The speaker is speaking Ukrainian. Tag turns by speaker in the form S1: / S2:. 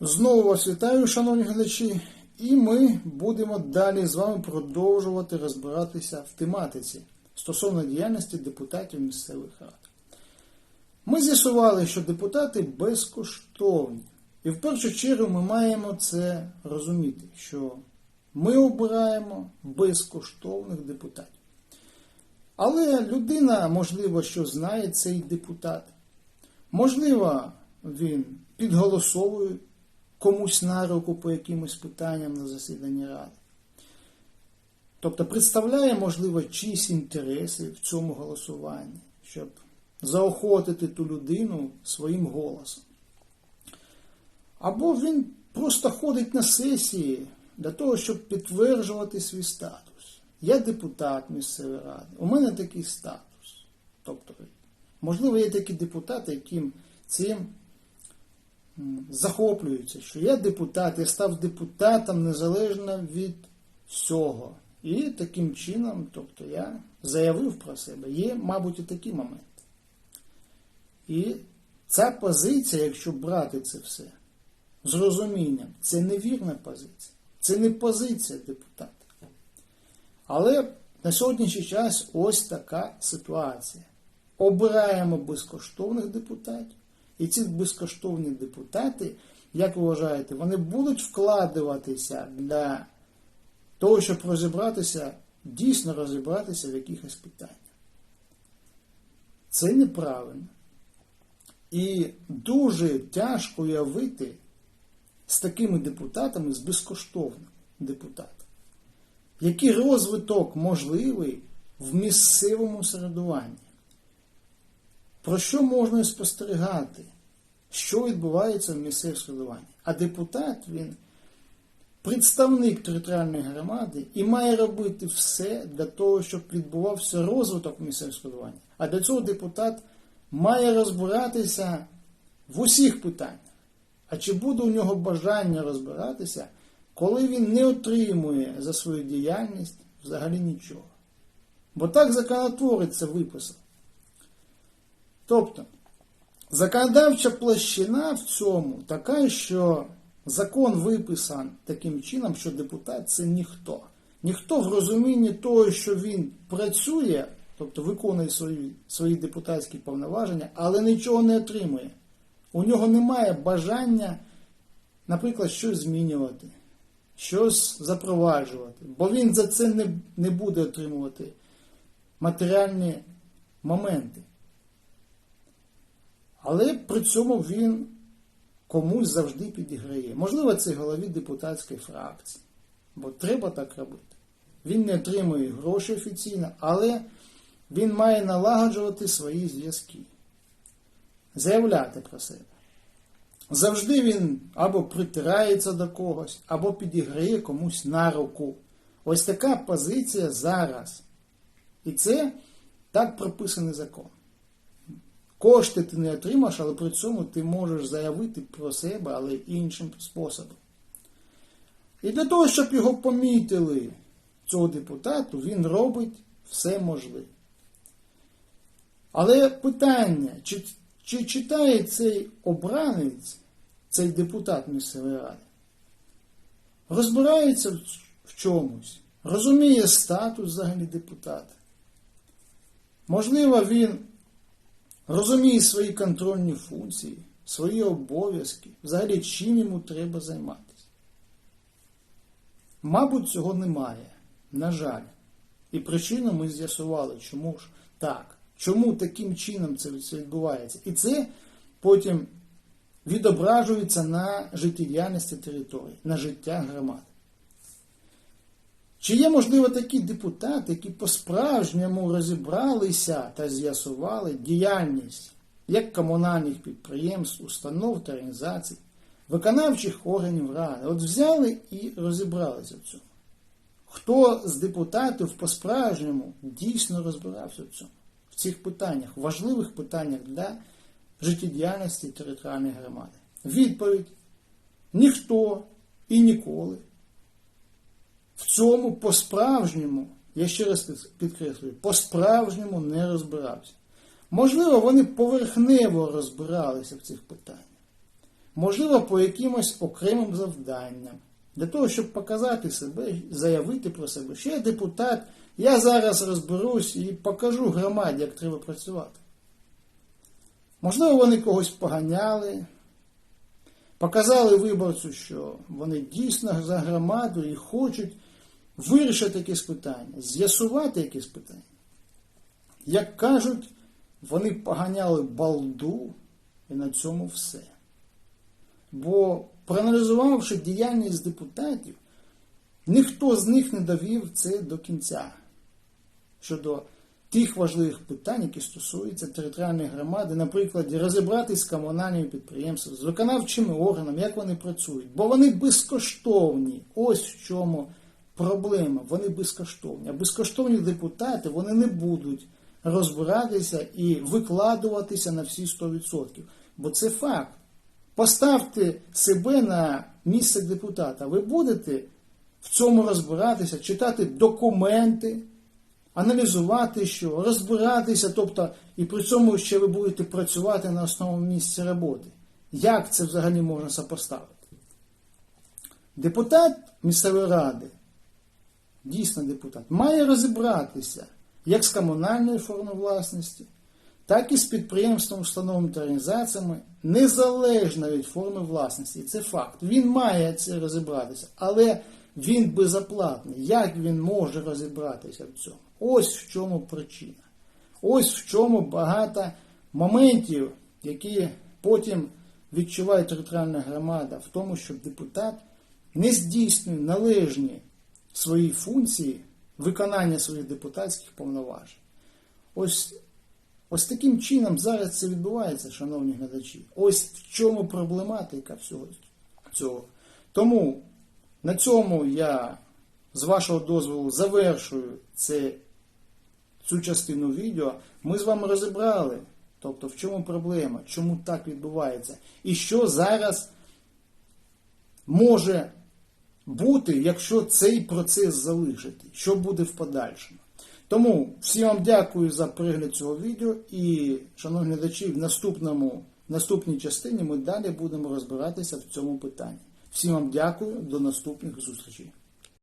S1: Знову вас вітаю, шановні глядачі, і ми будемо далі з вами продовжувати розбиратися в тематиці стосовно діяльності депутатів місцевих рад. Ми з'ясували, що депутати безкоштовні. І в першу чергу ми маємо це розуміти, що ми обираємо безкоштовних депутатів. Але людина, можливо, що знає цей депутат, можливо, він підголосовує комусь на руку по якимось питанням на засіданні ради. Тобто представляє, можливо, чиїсь інтереси в цьому голосуванні, щоб заохотити ту людину своїм голосом. Або він просто ходить на сесії для того, щоб підтверджувати свій статус. Я депутат місцевої ради, у мене такий статус. Тобто, можливо, є такі депутати, яким цим захоплюються, що я депутат, я став депутатом незалежно від всього. І таким чином, тобто я заявив про себе. Є, мабуть, і такі моменти. І ця позиція, якщо брати це все з розумінням, це невірна позиція. Це не позиція депутата. Але на сьогоднішній час ось така ситуація. Обираємо безкоштовних депутатів, і ці безкоштовні депутати, як ви вважаєте, вони будуть вкладуватися для того, щоб розібратися, дійсно розібратися в якихось питаннях. Це неправильно. І дуже тяжко уявити з такими депутатами, з безкоштовним депутатом, який розвиток можливий в місцевому середуванні. Про що можна спостерігати? Що відбувається в місцевому середуванні? А депутат, він представник територіальної громади і має робити все для того, щоб відбувався розвиток місцевого середування. А для цього депутат має розбиратися в усіх питаннях. А чи буде у нього бажання розбиратися, коли він не отримує за свою діяльність взагалі нічого? Бо так законотворець це виписав. Тобто, законодавча площина в цьому така, що закон виписан таким чином, що депутат це ніхто. Ніхто в розумінні того, що він працює, тобто виконує свої, свої депутатські повноваження, але нічого не отримує. У нього немає бажання, наприклад, щось змінювати, щось запроваджувати, бо він за це не, не буде отримувати матеріальні моменти. Але при цьому він комусь завжди підіграє. Можливо, це голові депутатської фракції, бо треба так робити. Він не отримує гроші офіційно, але він має налагоджувати свої зв'язки заявляти про себе. Завжди він або притирається до когось, або підіграє комусь на руку. Ось така позиція зараз. І це так прописаний закон. Кошти ти не отримаєш, але при цьому ти можеш заявити про себе, але іншим способом. І для того, щоб його помітили, цього депутату, він робить все можливе. Але питання, чи чи читає цей обранець, цей депутат місцевої ради, розбирається в чомусь, розуміє статус взагалі депутата. Можливо, він розуміє свої контрольні функції, свої обов'язки, взагалі чим йому треба займатися. Мабуть, цього немає, на жаль. І причину ми з'ясували, чому ж так. Чому таким чином це відбувається? І це потім відображується на життєдіяльності території, на життя громад. Чи є, можливо, такі депутати, які по-справжньому розібралися та з'ясували діяльність як комунальних підприємств, установ та організацій, виконавчих органів ради? От взяли і розібралися в цьому. Хто з депутатів по-справжньому дійсно розбирався в цьому? в цих питаннях, важливих питаннях для життєдіяльності територіальної громади? Відповідь: ніхто і ніколи в цьому по-справжньому, я ще раз підкреслюю, по-справжньому не розбирався. Можливо, вони поверхнево розбиралися в цих питаннях. можливо, по якимось окремим завданням, для того, щоб показати себе, заявити про себе, що я депутат, я зараз розберусь і покажу громаді, як треба працювати. Можливо, вони когось поганяли, показали виборцю, що вони дійсно за громаду і хочуть вирішити якесь питання, з'ясувати якесь питання. Як кажуть, вони поганяли балду і на цьому все. Бо проаналізувавши діяльність депутатів, ніхто з них не довів це до кінця щодо тих важливих питань, які стосуються територіальної громади, наприклад, розібратись з комунальними підприємствами, з виконавчими органами, як вони працюють. Бо вони безкоштовні. Ось в чому проблема. Вони безкоштовні. А безкоштовні депутати вони не будуть розбиратися і викладуватися на всі 100%. Бо це факт. Поставте себе на місце депутата. Ви будете в цьому розбиратися, читати документи, аналізувати що, розбиратися, тобто, і при цьому ще ви будете працювати на основному місці роботи. Як це взагалі можна сопоставити? Депутат місцевої ради, дійсно депутат, має розібратися як з комунальною формою власності, так і з підприємством, установами та організаціями, незалежно від форми власності. І це факт. Він має це розібратися, але він безоплатний. Як він може розібратися в цьому? Ось в чому причина. Ось в чому багато моментів, які потім відчуває територіальна громада, в тому, що депутат не здійснює належні свої функції виконання своїх депутатських повноважень. Ось Ось таким чином зараз це відбувається, шановні глядачі. Ось в чому проблематика всього цього. Тому на цьому я, з вашого дозволу, завершую це, цю частину відео. Ми з вами розібрали, тобто в чому проблема, чому так відбувається, і що зараз може бути, якщо цей процес залишити, що буде в подальшому. Тому всім вам дякую за перегляд цього відео і, шановні глядачі, в наступному, наступній частині ми далі будемо розбиратися в цьому питанні. Всім вам дякую, до наступних зустрічей.